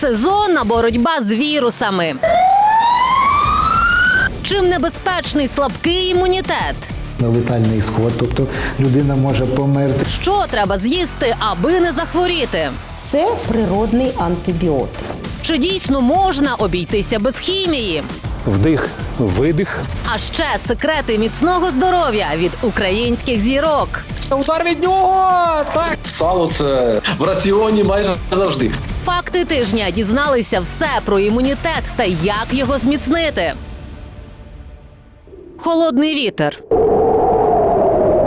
Сезонна боротьба з вірусами. Чим небезпечний слабкий імунітет? летальний ісход, тобто людина може померти. Що треба з'їсти, аби не захворіти? Це природний антибіотик. Чи дійсно можна обійтися без хімії? Вдих, видих. А ще секрети міцного здоров'я від українських зірок. Удар від нього Сало це в раціоні майже завжди. Факти тижня дізналися все про імунітет та як його зміцнити. Холодний вітер.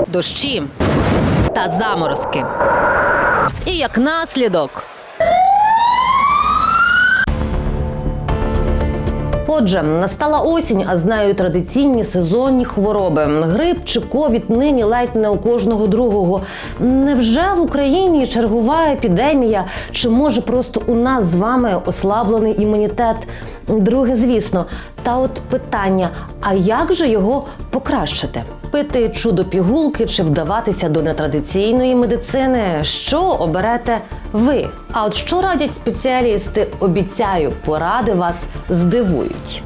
Дощі та заморозки. І як наслідок. Отже, настала осінь, а знаю традиційні сезонні хвороби. Грип чи ковід нині ледь не у кожного другого. Невже в Україні чергова епідемія? Чи може просто у нас з вами ослаблений імунітет? Друге, звісно, та от питання: а як же його покращити? Пити чудо пігулки чи вдаватися до нетрадиційної медицини? Що оберете ви? А от що радять спеціалісти? Обіцяю, поради вас здивують.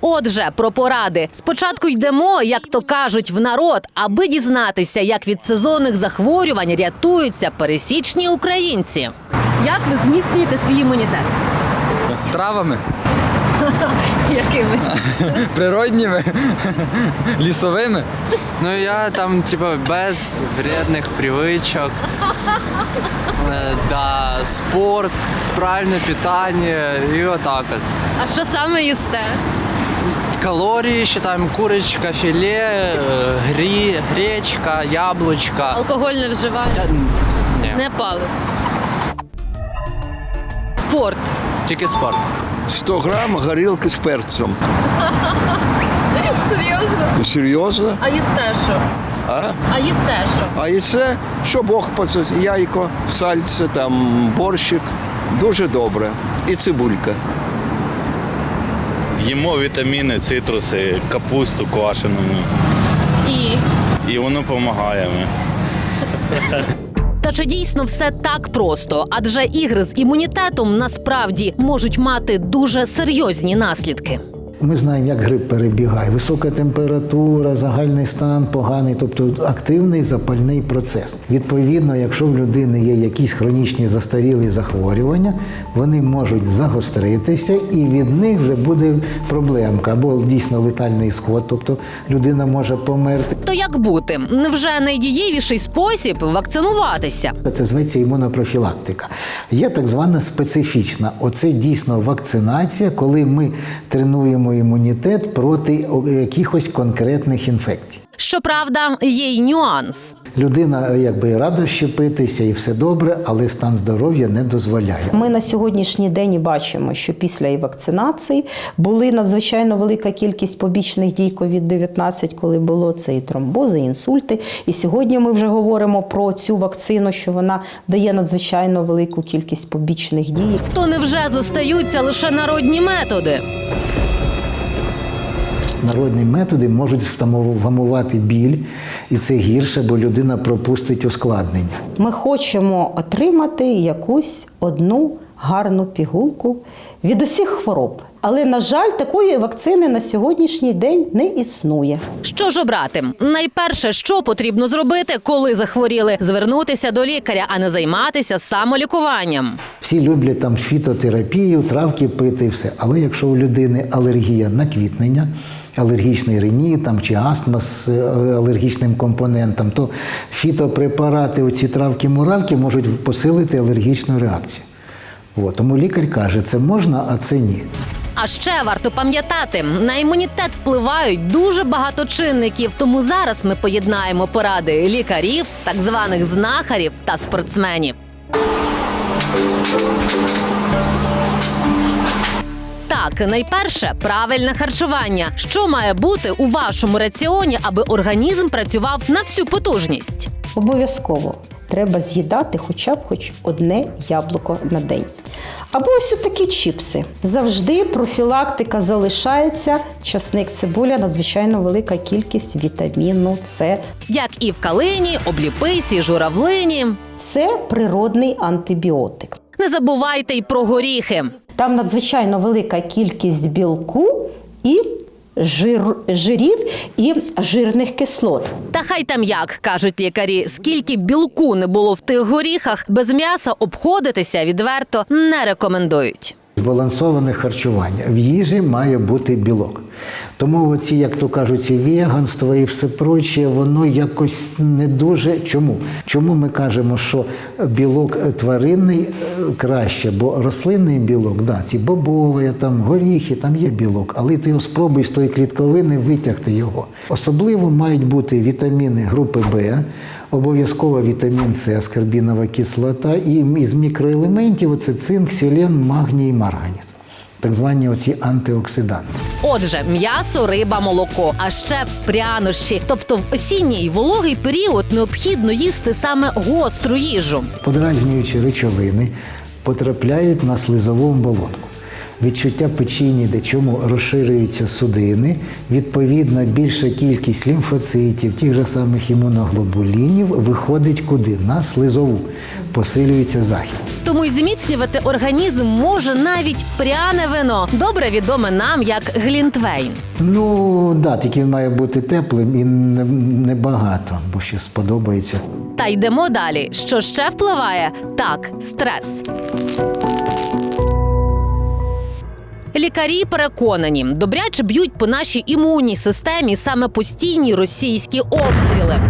Отже, про поради. Спочатку йдемо, як то кажуть, в народ, аби дізнатися, як від сезонних захворювань рятуються пересічні українці. Як ви зміцнюєте свій імунітет? Травами Якими? природніми, лісовими. Ну я там, типа, без вредних привычек. Э, Да, спорт, правильное питание и вот так вот. А що саме їсте? Калории считаем курочка, филе, э, гри, гречка, яблочко. Алкоголь не вживаєте? Не, Не пали. Спорт. тільки спорт. 100 грам горілки з перцем. Серйозно? Серйозно? А їсте що? А? А їсте що? А і це, що Бог посить, яйко, сальце, там, борщик. Дуже добре. І цибулька. Їмо вітаміни, цитруси, капусту квашену. І. І воно допомагає. Та чи дійсно все так просто? Адже ігри з імунітетом насправді можуть мати дуже серйозні наслідки. Ми знаємо, як грип перебігає. Висока температура, загальний стан поганий, тобто активний запальний процес. Відповідно, якщо в людини є якісь хронічні застарілі захворювання, вони можуть загостритися, і від них вже буде проблемка або дійсно летальний сход, тобто людина може померти. То як бути? Невже найдієвіший спосіб вакцинуватися? Це зветься імунопрофілактика. Є так звана специфічна. Оце дійсно вакцинація, коли ми тренуємо імунітет проти якихось конкретних інфекцій. Щоправда, є й нюанс. Людина е, якби рада щепитися, і все добре, але стан здоров'я не дозволяє. Ми на сьогоднішній день бачимо, що після і вакцинації були надзвичайно велика кількість побічних дій COVID-19, коли було це і тромбози, і інсульти. І сьогодні ми вже говоримо про цю вакцину, що вона дає надзвичайно велику кількість побічних дій. То невже зостаються лише народні методи? Народні методи можуть вгамувати біль, і це гірше, бо людина пропустить ускладнення. Ми хочемо отримати якусь одну гарну пігулку від усіх хвороб. Але, на жаль, такої вакцини на сьогоднішній день не існує. Що ж обрати? Найперше, що потрібно зробити, коли захворіли, звернутися до лікаря, а не займатися самолікуванням. Всі люблять там фітотерапію, травки пити і все. Але якщо у людини алергія на квітнення, алергічний реніт там, чи астма з е, алергічним компонентом, то фітопрепарати, оці травки-муравки можуть посилити алергічну реакцію. От, тому лікар каже, це можна, а це ні. А ще варто пам'ятати, на імунітет впливають дуже багато чинників. Тому зараз ми поєднаємо поради лікарів, так званих знахарів та спортсменів. Так, найперше правильне харчування. Що має бути у вашому раціоні, аби організм працював на всю потужність? Обов'язково треба з'їдати хоча б хоч одне яблуко на день. Або ось такі чіпси. Завжди профілактика залишається. Часник, цибуля, надзвичайно велика кількість вітаміну С. Як і в калині, обліписі, журавлині. Це природний антибіотик. Не забувайте й про горіхи. Там надзвичайно велика кількість білку і жир, жирів і жирних кислот. Та хай там як кажуть лікарі, скільки білку не було в тих горіхах, без м'яса обходитися відверто не рекомендують. Збалансоване харчування. В їжі має бути білок. Тому оці, як то кажуть, ці веганство і все проче, воно якось не дуже. Чому? Чому ми кажемо, що білок тваринний е, краще, бо рослинний білок, да, ці бобові, там горіхи, там є білок, але ти його спробуй з тої клітковини витягти його. Особливо мають бути вітаміни групи Б, обов'язково вітамін С, аскорбінова кислота і із мікроелементів це цинк, селен, магній і марганіс. Так звані оці антиоксиданти. Отже, м'ясо, риба, молоко, а ще прянощі. Тобто в осінній вологий період необхідно їсти саме гостру їжу. Подразнюючі речовини потрапляють на слизову оболонку. Відчуття печінні, де чому розширюються судини, відповідно, більша кількість лімфоцитів, тих же самих імуноглобулінів виходить куди? На слизову. Посилюється захист. Тому й зміцнювати організм може навіть пряне вино, добре відоме нам як глінтвейн. Ну, да, тільки він має бути теплим і не- небагато, бо ще сподобається. Та йдемо далі. Що ще впливає? Так, стрес. Лікарі переконані, добряче б'ють по нашій імунній системі саме постійні російські обстріли.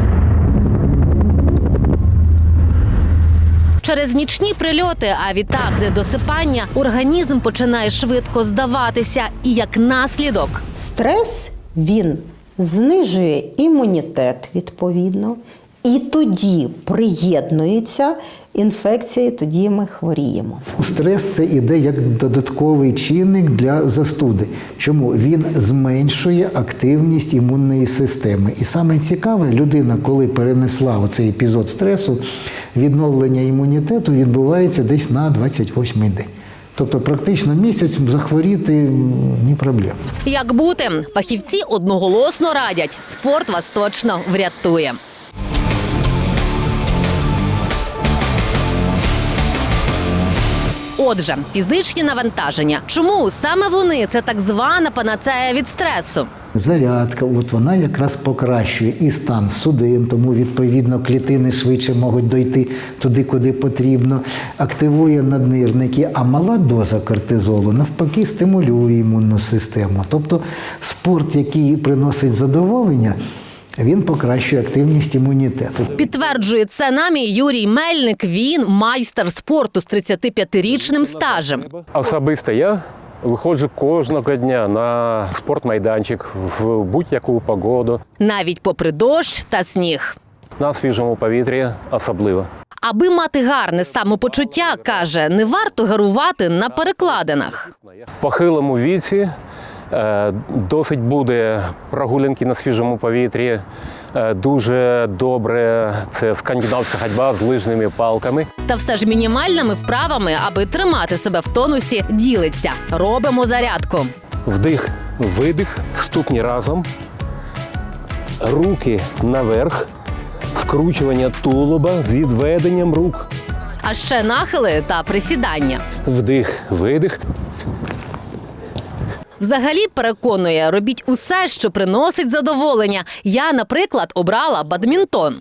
Через нічні прильоти, а відтак недосипання, організм починає швидко здаватися, і як наслідок Стрес він знижує імунітет відповідно, і тоді приєднується інфекція, і тоді ми хворіємо. Стрес це іде як додатковий чинник для застуди. Чому він зменшує активність імунної системи? І саме цікаве, людина, коли перенесла оцей епізод стресу, відновлення імунітету відбувається десь на 28-й день. Тобто, практично місяць захворіти ні проблем. Як бути? Фахівці одноголосно радять. Спорт вас точно врятує. Отже, фізичні навантаження. Чому саме вони це так звана панацея від стресу? Зарядка, от вона якраз покращує і стан судин, тому відповідно клітини швидше можуть дойти туди, куди потрібно, активує наднирники, а мала доза кортизолу навпаки стимулює імунну систему. Тобто спорт, який приносить задоволення, він покращує активність імунітету. Підтверджує це нам і Юрій Мельник. Він майстер спорту з 35-річним стажем. Особисто я виходжу кожного дня на спортмайданчик в будь-яку погоду, Навіть попри дощ та сніг. на свіжому повітрі особливо. Аби мати гарне самопочуття, каже, не варто гарувати на перекладинах. В похилому віці досить буде прогулянки на свіжому повітрі. Е, Дуже добре це скандинавська ходьба з лижними палками. Та все ж мінімальними вправами, аби тримати себе в тонусі, ділиться. Робимо зарядку. Вдих, видих, ступні разом, руки наверх, скручування тулуба з відведенням рук. А ще нахили та присідання. Вдих, видих. Взагалі переконує, робіть усе, що приносить задоволення. Я, наприклад, обрала бадмінтон.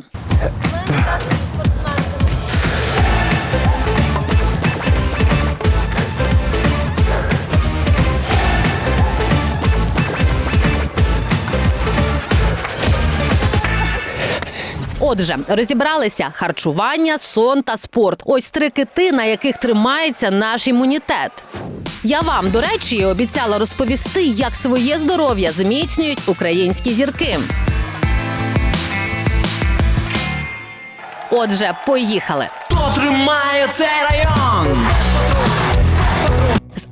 Отже, розібралися харчування, сон та спорт. Ось три кити, на яких тримається наш імунітет. Я вам, до речі, обіцяла розповісти, як своє здоров'я зміцнюють українські зірки. Отже, поїхали. Хто тримає цей район?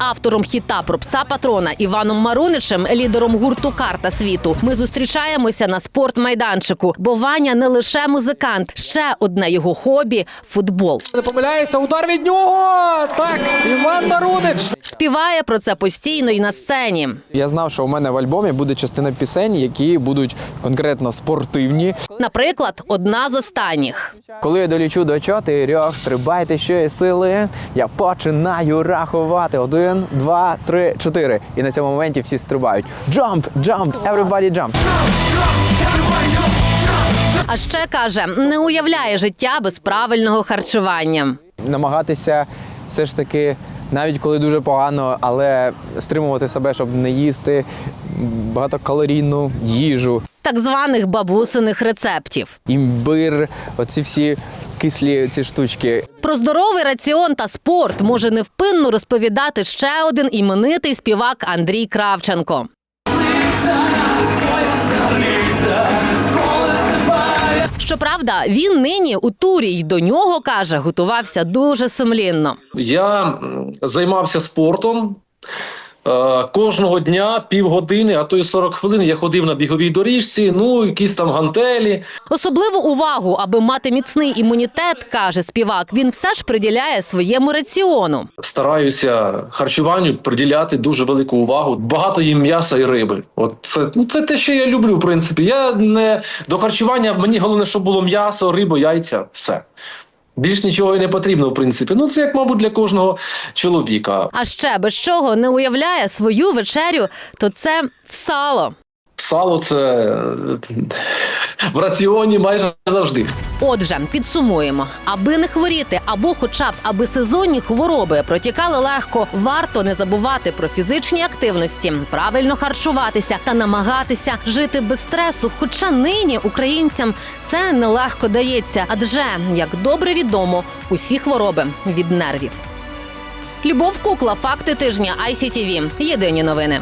Автором хіта про пса патрона Іваном Маруничем, лідером гурту Карта світу, ми зустрічаємося на спортмайданчику. Бо Ваня не лише музикант, ще одне його хобі футбол. Не помиляється, удар від нього! Так, Іван Марунич! Співає про це постійно і на сцені. Я знав, що у мене в альбомі буде частина пісень, які будуть конкретно спортивні. Наприклад, одна з останніх. Коли я долічу до чотирьох, стрибайте ще сили. Я починаю рахувати. Один, два, три, чотири. І на цьому моменті всі стрибають. Jump, jump, everybody jump. А ще каже, не уявляє життя без правильного харчування. Намагатися все ж таки, навіть коли дуже погано, але стримувати себе, щоб не їсти багатокалорійну їжу. Так званих бабусиних рецептів. Імбир, оці всі кислі ці штучки. Про здоровий раціон та спорт може невпинно розповідати ще один іменитий співак Андрій Кравченко. Щоправда, він нині у турі й до нього каже, готувався дуже сумлінно. Я займався спортом. Е, Кожного дня півгодини, а то й 40 хвилин я ходив на біговій доріжці, ну якісь там гантелі. Особливу увагу, аби мати міцний імунітет, каже співак, він все ж приділяє своєму раціону. Стараюся харчуванню приділяти дуже велику увагу. Багато їм м'яса і риби. От це ну це те, що я люблю. В принципі, я не до харчування. Мені головне, щоб було м'ясо, риба, яйця. Все. Більш нічого і не потрібно, в принципі. Ну, це як, мабуть, для кожного чоловіка. А ще без чого не уявляє свою вечерю, то це сало. Сало це е, в раціоні майже завжди. Отже, підсумуємо, аби не хворіти, або, хоча б аби сезонні хвороби протікали легко, варто не забувати про фізичні активності, правильно харчуватися та намагатися жити без стресу. Хоча нині українцям це нелегко дається, адже як добре відомо, усі хвороби від нервів. Любов Кукла, факти тижня ICTV. Єдині новини.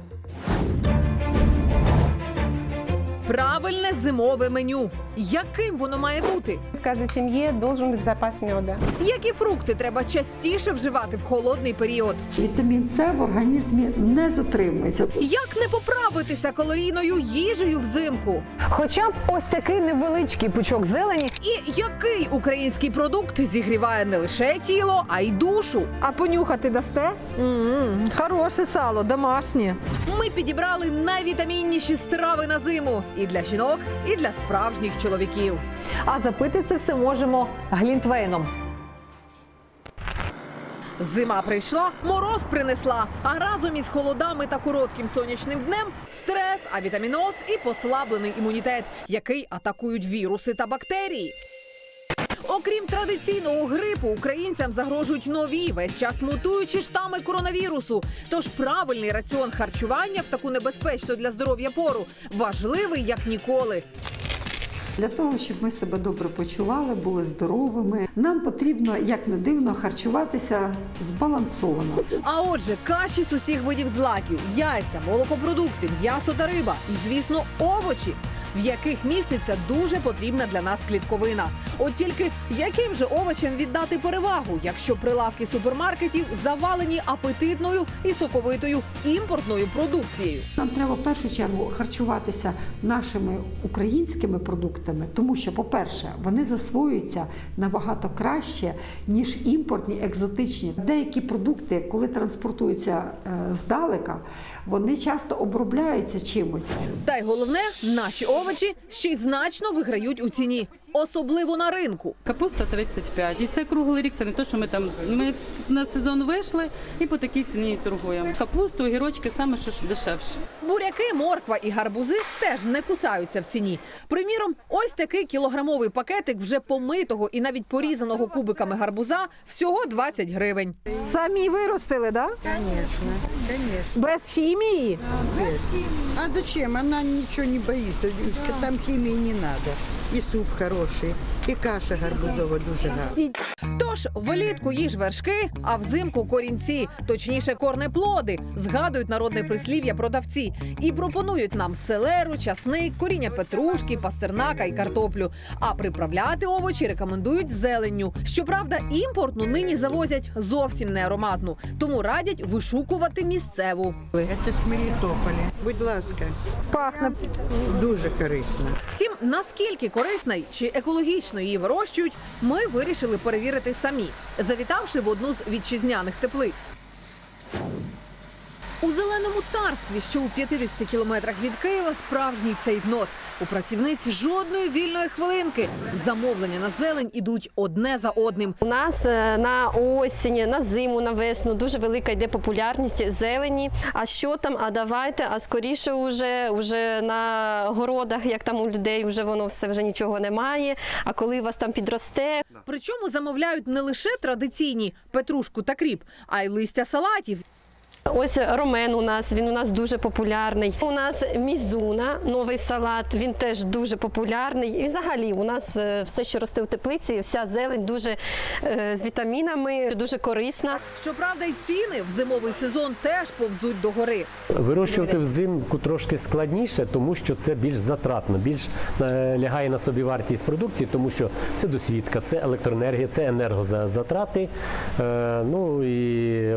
Правильне зимове меню. Яким воно має бути? В каждой семье должен быть запас меда. Які фрукти треба частіше вживати в холодний період? Вітамін С в організмі не затримується. Як не поправитися калорійною їжею взимку? Хоча б ось такий невеличкий пучок зелені. І який український продукт зігріває не лише тіло, а й душу? А понюхати дасте? хороше сало, домашнє. Ми підібрали найвітамінніші страви на зиму і для жінок, і для справжніх чоловіків. А запити це все можемо глінтвейном. Зима прийшла, мороз принесла, а разом із холодами та коротким сонячним днем стрес, авітаміноз і послаблений імунітет, який атакують віруси та бактерії. Окрім традиційного грипу, українцям загрожують нові весь час мутуючі штами коронавірусу. Тож правильний раціон харчування в таку небезпечну для здоров'я пору важливий як ніколи. Для того, щоб ми себе добре почували, були здоровими, нам потрібно, як не дивно, харчуватися збалансовано. А отже, каші з усіх видів злаків, яйця, молокопродукти, м'ясо та риба і, звісно, овочі. В яких міститься дуже потрібна для нас клітковина. От тільки яким же овочам віддати перевагу, якщо прилавки супермаркетів завалені апетитною і соковитою імпортною продукцією? Нам треба в першу чергу харчуватися нашими українськими продуктами, тому що, по-перше, вони засвоюються набагато краще, ніж імпортні, екзотичні. Деякі продукти, коли транспортуються е, здалека, вони часто обробляються чимось. Та й головне, наші овочі ще й значно виграють у ціні, особливо на ринку. Капуста 35. І це круглий рік. Це не те, що ми там ми на сезон вийшли і по такій ціні торгуємо. Капусту, огірочки саме що дешевше. Буряки, морква і гарбузи теж не кусаються в ціні. Приміром, ось такий кілограмовий пакетик вже помитого і навіть порізаного кубиками гарбуза всього 20 гривень. Самі виростили, да? Звісно, звісно. Без хімії? А зачем? Она ничего не боится. Там химии не надо. И суп хороший. І каша гарбузова дуже гарна. Тож влітку їж вершки, а взимку корінці, точніше корнеплоди, згадують народне прислів'я продавці і пропонують нам селеру, часник, коріння петрушки, пастернака і картоплю. А приправляти овочі рекомендують зеленню. Щоправда, імпортну нині завозять зовсім не ароматну, тому радять вишукувати місцеву. Це з Мелітополя. Будь ласка. Пахне. Дуже корисно. Втім, наскільки корисна чи екологічно її вирощують, ми вирішили перевірити самі, завітавши в одну з вітчизняних теплиць. У зеленому царстві, що у 50 кілометрах від Києва, справжній цейтнот. У працівниць жодної вільної хвилинки. Замовлення на зелень ідуть одне за одним. У нас е, на осінь, на зиму, на весну дуже велика йде популярність зелені. А що там? А давайте, а скоріше уже, уже на городах, як там у людей, вже воно все вже нічого немає. А коли у вас там підросте, Причому замовляють не лише традиційні петрушку та кріп, а й листя салатів. Ось ромен у нас, він у нас дуже популярний. У нас мізуна, новий салат, він теж дуже популярний. І взагалі у нас е, все, що росте у теплиці, вся зелень дуже е, з вітамінами, дуже корисна. Щоправда, й ціни в зимовий сезон теж повзуть до гори. Вирощувати взимку трошки складніше, тому що це більш затратно, більш е, лягає на собі вартість продукції, тому що це досвідка, це електроенергія, це енергозатрати, ну і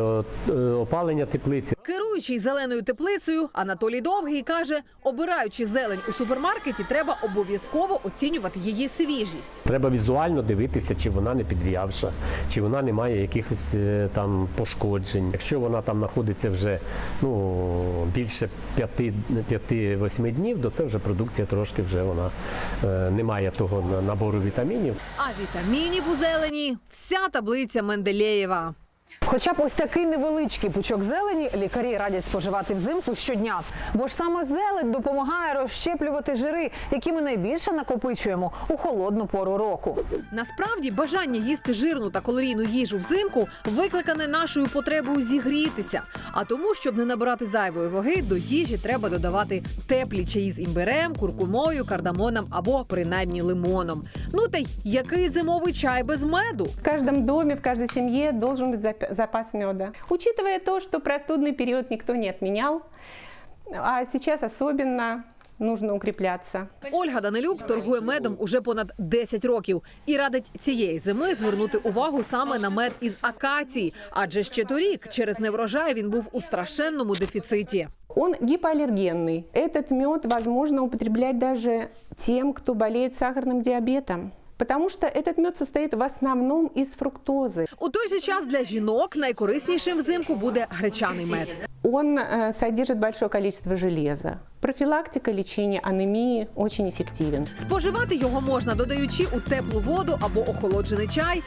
опалення теплиці. Керуючий зеленою теплицею Анатолій Довгий каже, обираючи зелень у супермаркеті, треба обов'язково оцінювати її свіжість. Треба візуально дивитися, чи вона не підв'явша, чи вона не має якихось е, там пошкоджень. Якщо вона там знаходиться вже ну, більше 5-8 днів, то це вже продукція трошки вже вона е, не має того на- набору вітамінів. А вітамінів у зелені вся таблиця Менделєєва. Хоча б ось такий невеличкий пучок зелені лікарі радять споживати взимку щодня, бо ж саме зелень допомагає розщеплювати жири, які ми найбільше накопичуємо у холодну пору року. Насправді бажання їсти жирну та калорійну їжу взимку викликане нашою потребою зігрітися. А тому, щоб не набирати зайвої ваги, до їжі треба додавати теплі чаї з імбирем, куркумою, кардамоном або принаймні лимоном. Ну та й який зимовий чай без меду? В каждом доме, в каждой семье должен быть зап- запас меда. Учитывая то, что простудный период никто не отменял, а сейчас особенно нужно укрепляться. Ольга Данилюк торгує медом уже понад 10 років і радить цієї зими звернути увагу саме на мед із акації, адже ще торік через неврожай він був у страшенному дефіциті. Он гипоаллергенный. Этот мед возможно употреблять даже тем, кто болеет сахарным диабетом. Потому что этот мед состоит в основном из фруктозы. У той же час для жінок найкориснішим взимку буде гречаний мед. Он э, содержит большое количество железа. Профилактика лечения анемии очень эффективен. Споживати його можна, додаючи у теплу воду або охолоджений чай.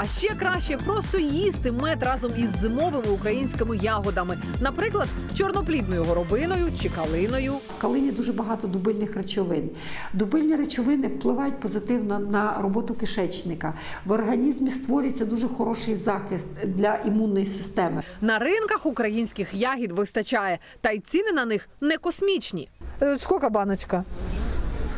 А ще краще просто їсти мед разом із зимовими українськими ягодами, наприклад, чорноплідною горобиною чи калиною. В калині дуже багато дубильних речовин. Дубильні речовини впливають позитивно на роботу кишечника. В організмі створюється дуже хороший захист для імунної системи. На ринках українських ягід вистачає, та й ціни на них не космічні. Скільки баночка?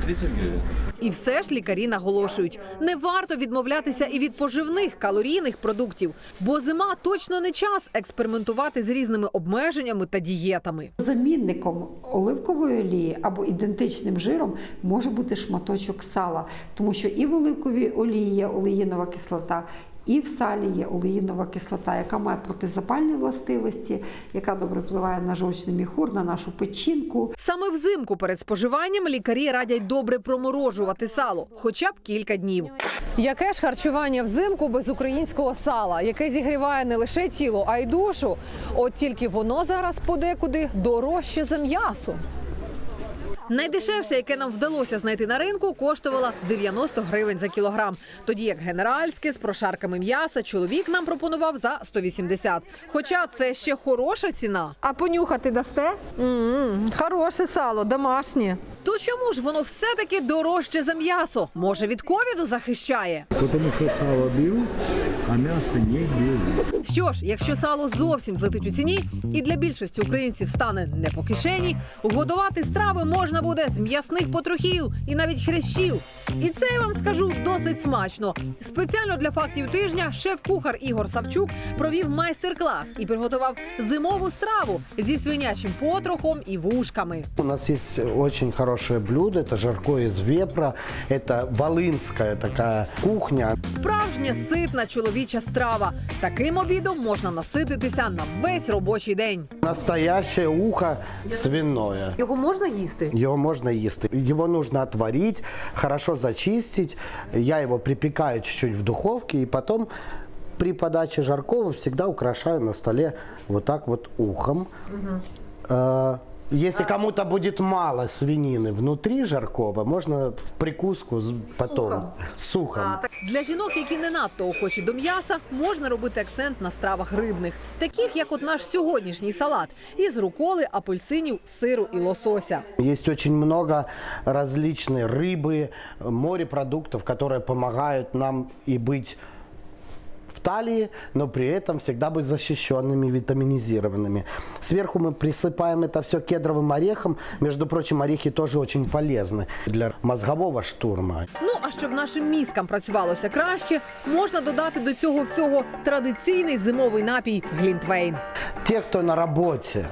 30 гривень. І все ж лікарі наголошують, не варто відмовлятися і від поживних калорійних продуктів, бо зима точно не час експериментувати з різними обмеженнями та дієтами. Замінником оливкової олії або ідентичним жиром може бути шматочок сала, тому що і в оливковій олії є олеїнова кислота. І в салі є олеїнова кислота, яка має протизапальні властивості, яка добре впливає на жовчний міхур, на нашу печінку. Саме взимку перед споживанням лікарі радять добре проморожувати сало, хоча б кілька днів. Яке ж харчування взимку без українського сала, яке зігріває не лише тіло, а й душу. От тільки воно зараз подекуди дорожче за м'ясо. Найдешевше, яке нам вдалося знайти на ринку, коштувало 90 гривень за кілограм. Тоді як генеральське з прошарками м'яса чоловік нам пропонував за 180. Хоча це ще хороша ціна. А понюхати дасте? хороше сало, домашнє. То чому ж воно все-таки дорожче за м'ясо? Може від ковіду захищає? Потому что сало берут, а мясо не берут. Що ж, якщо сало зовсім злетить у ціні, і для більшості українців стане не по кишені, годувати страви можна буде з м'ясних потрохів і навіть хрящів. І це я вам скажу досить смачно. Спеціально для фактів тижня шеф-кухар Ігор Савчук провів майстер-клас і приготував зимову страву зі свинячим потрохом і вушками. У нас есть очень хорошее блюдо, это жарко из вепра, это волынская такая кухня. Справжня ситна чоловіча страва. Таким обідом можна насититися на весь робочий день. Настоящее ухо свиное. Його можна їсти? Его можно есть. Его нужно отварить, хорошо зачистить. Я его припекаю чуть-чуть в духовке и потом при подаче жаркого всегда украшаю на столе вот так вот ухом. Э, Если кому-то будет мало свинины внутри жаркого, можно в прикуску з- потом с сухом. Для жінок, які не надто охочі до м'яса, можна робити акцент на стравах рибних, таких як от наш сьогоднішній салат із руколи, апельсинів, сиру і лосося. Есть очень много различной рыбы, морепродуктов, которые помогают нам и быть в талии, но при этом всегда быть защищенными, витаминизированными. Сверху мы присыпаем это все кедровым орехом. Между прочим, орехи тоже очень полезны для мозгового штурма. Ну а щоб нашим мізкам працювалося краще, можна додати до цього всього традиційний зимовий напій Глінтвейн. Те, кто на работе,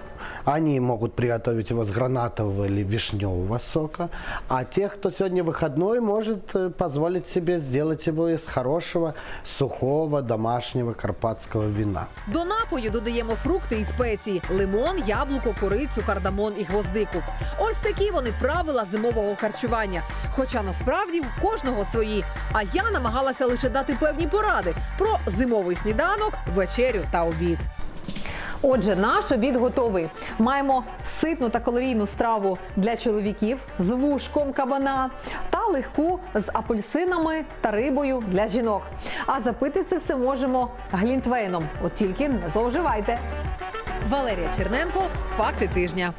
они могут приготовить его с гранатового или вишневого сока. А те, кто сегодня выходной, может э, позволить себе сделать его из хорошего, сухого, домашнего карпатского вина. До напою додаємо фрукти і спеції: лимон, яблуко, корицю, кардамон і гвоздику. Ось такі вони правила зимового харчування. Хоча насправді в кожного свої. А я намагалася лише дати певні поради про зимовий сніданок, вечерю та обід. Отже, наш обід готовий. Маємо ситну та калорійну страву для чоловіків з вушком кабана та легку з апельсинами та рибою для жінок. А запити це все можемо глінтвейном. От тільки не зловживайте. Валерія Черненко, факти тижня.